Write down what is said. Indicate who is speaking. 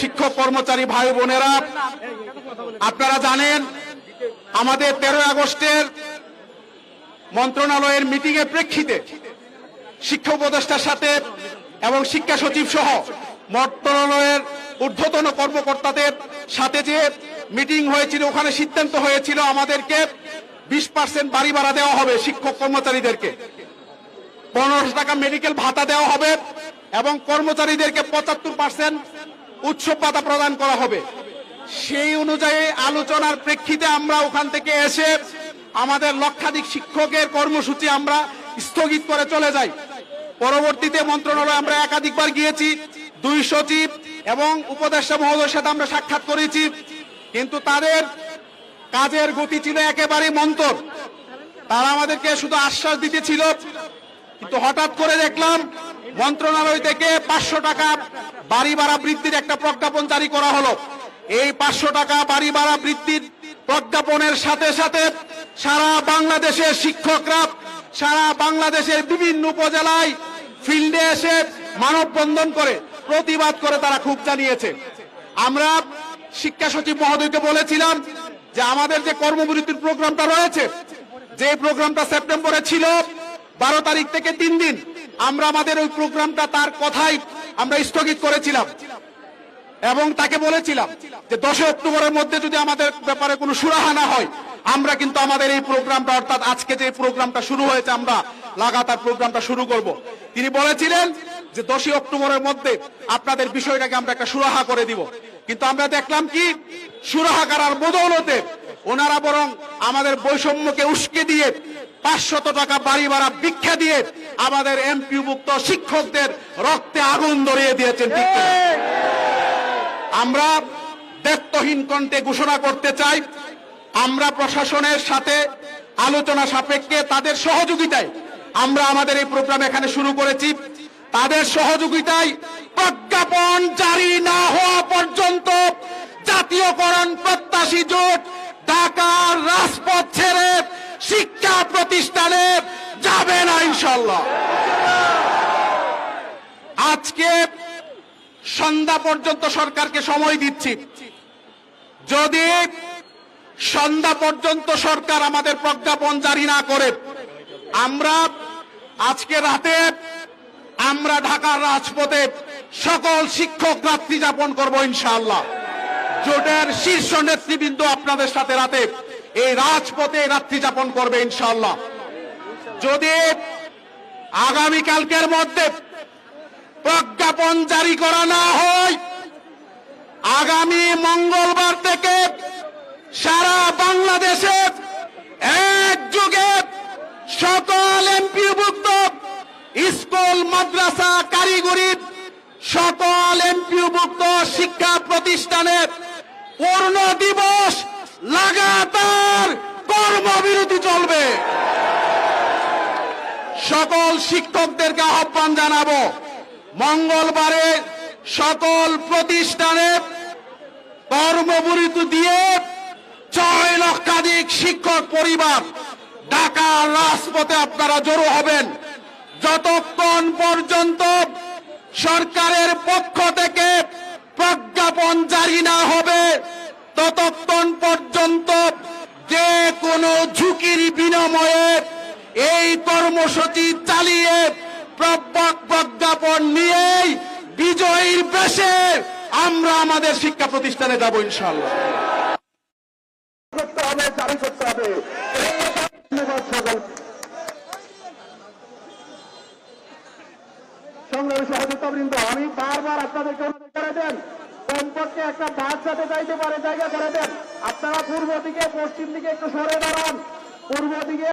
Speaker 1: শিক্ষক কর্মচারী ভাই বোনেরা, আপনারা জানেন, আমাদের তেরোই আগস্টের মন্ত্রণালয়ের মিটিং এর প্রেক্ষিতে শিক্ষা উপদেষ্টার সাথে এবং শিক্ষা সচিব সহ মন্ত্রণালয়ের ঊর্ধ্বতন কর্মকর্তাদের সাথে যে মিটিং হয়েছিল, ওখানে সিদ্ধান্ত হয়েছিল আমাদেরকে বিশ পার্সেন্ট বাড়ি ভাড়া দেওয়া হবে শিক্ষক কর্মচারীদেরকে। পনেরোশো টাকা মেডিকেল ভাতা দেওয়া হবে এবং কর্মচারীদেরকে পঁচাত্তর পার্সেন্ট উৎসব ভাতা প্রদান করা হবে। সেই অনুযায়ী আলোচনার প্রেক্ষিতে আমরা ওখান থেকে এসে আমাদের লক্ষাধিক শিক্ষকের কর্মসূচি আমরা স্থগিত করে চলে যাই। পরবর্তীতে মন্ত্রণালয়ে আমরা একাধিকবার গিয়েছি, দুই সচিব এবং উপদেষ্টা মহোদয়ের সাথে আমরা সাক্ষাৎ করেছি, কিন্তু তাদের কাজের গতি ছিল একেবারে মন্তর তারা আমাদেরকে শুধু আশ্বাস দিতেছিল কিন্তু হঠাৎ করে দেখলাম মন্ত্রণালয় থেকে পাঁচশো টাকা বাড়ি ভাড়া বৃদ্ধির একটা প্রজ্ঞাপন জারি করা হলো। এই পাঁচশো টাকা বাড়ি ভাড়া বৃদ্ধির প্রজ্ঞাপনের সাথে সাথে সারা বাংলাদেশের শিক্ষকরা, সারা বাংলাদেশের বিভিন্ন উপজেলায় ফিল্ডে এসে মানববন্ধন করে প্রতিবাদ করে তারা খুব জানিয়েছে। আমরা শিক্ষা সচিব মহোদয়কে বলেছিলাম যে আমাদের যে কর্মবিরতির প্রোগ্রামটা রয়েছে, যে প্রোগ্রামটা সেপ্টেম্বরে ছিল বারো তারিখ থেকে তিন দিন আমরা আমাদের ওই প্রোগ্রামটা তার কথাই আমরা স্থগিত করেছিলাম। এবং তাকে বলেছিলাম যে দশই অক্টোবরের মধ্যে যদি আমাদের ব্যাপারে কোনো সুরাহা না হয়, আমরা কিন্তু আমাদের এই প্রোগ্রামটা, অর্থাৎ আজকে যে প্রোগ্রামটা শুরু হয়েছে, আমরা লাগাতার প্রোগ্রামটা শুরু করব। তিনি বলেছিলেন যে দশই অক্টোবরের মধ্যে আপনাদের বিষয়টাকে আমরা একটা সুরাহা করে দিব। কিন্তু আমরা দেখলাম কি? সুরাহা করার বদৌলতে ওনারা বরং আমাদের বৈষম্যকে উস্কে দিয়ে পাঁচশত টাকা বাড়ি ভাড়া ভিক্ষা দিয়ে আমাদের এমপিভুক্ত শিক্ষকদের রক্তে আগুন ধরিয়ে দিয়েছেন আমরা দায়িত্বহীন কণ্ঠে ঘোষণা করতে চাই, আমরা প্রশাসনের সাথে আলোচনা সাপেক্ষে তাদের সহযোগিতায় আমরা আমাদের এই প্রোগ্রাম এখানে শুরু করেছি। তাদের সহযোগিতায় প্রজ্ঞাপন জারি না হওয়া পর্যন্ত জাতীয়করণ প্রত্যাশী জোট প্রতিষ্ঠানে যাবে না ইনশাল্লাহ আজকে সন্ধ্যা পর্যন্ত সরকারকে সময় দিচ্ছি। যদি সন্ধ্যা পর্যন্ত সরকার আমাদের প্রজ্ঞাপন জারি না করে, আমরা আজকে রাতে আমরা ঢাকার রাজপথে সকল শিক্ষক রাত্রি যাপন করব ইনশাআল্লাহ। জোটের শীর্ষ নেতৃবৃন্দ আপনাদের সাথে রাতে এই রাজপথে রাত্রি যাপন করবে ইনশাল্লাহ যদি আগামীকালকের মধ্যে প্রজ্ঞাপন জারি করা না হয়, আগামী মঙ্গলবার থেকে সারা বাংলাদেশে একযোগে সকল এমপিভুক্ত স্কুল, মাদ্রাসা, কারিগরি সকল এমপিভুক্ত শিক্ষা প্রতিষ্ঠানের পূর্ণ দিবস লাগাতার কর্মবিরতি চলবে। সকল শিক্ষকদেরকে আহ্বান জানাব, মঙ্গলবারে সকল প্রতিষ্ঠানে কর্মবিরতি দিয়ে ছয় লক্ষাধিক শিক্ষক পরিবার ঢাকার রাজপথে আপনারা জড়ো হবেন। যতক্ষণ পর্যন্ত সরকারের পক্ষ থেকে প্রজ্ঞাপন জারি না হবে, ততক্ষণ কোনো ঝুঁকির বিনিময়ে এই কর্মসূচি চালিয়ে প্রজ্ঞা প্রজ্ঞাপন নিয়েই বিজয়ীর বেশে আমরা আমাদের শিক্ষা প্রতিষ্ঠানে যাব ইনশাল্লাহ
Speaker 2: সংগ্রামী সহযোগিতাবৃন্দ আমি বারবার আপনাদেরকে অনুরোধ করে দেন কমপক্ষে একটা বাস যাতে যাইতে পারে, জায়গা করে দেন। আপনারা পূর্ব দিকে, পশ্চিম দিকে একটু সরে দাঁড়ান। পূর্ব দিকে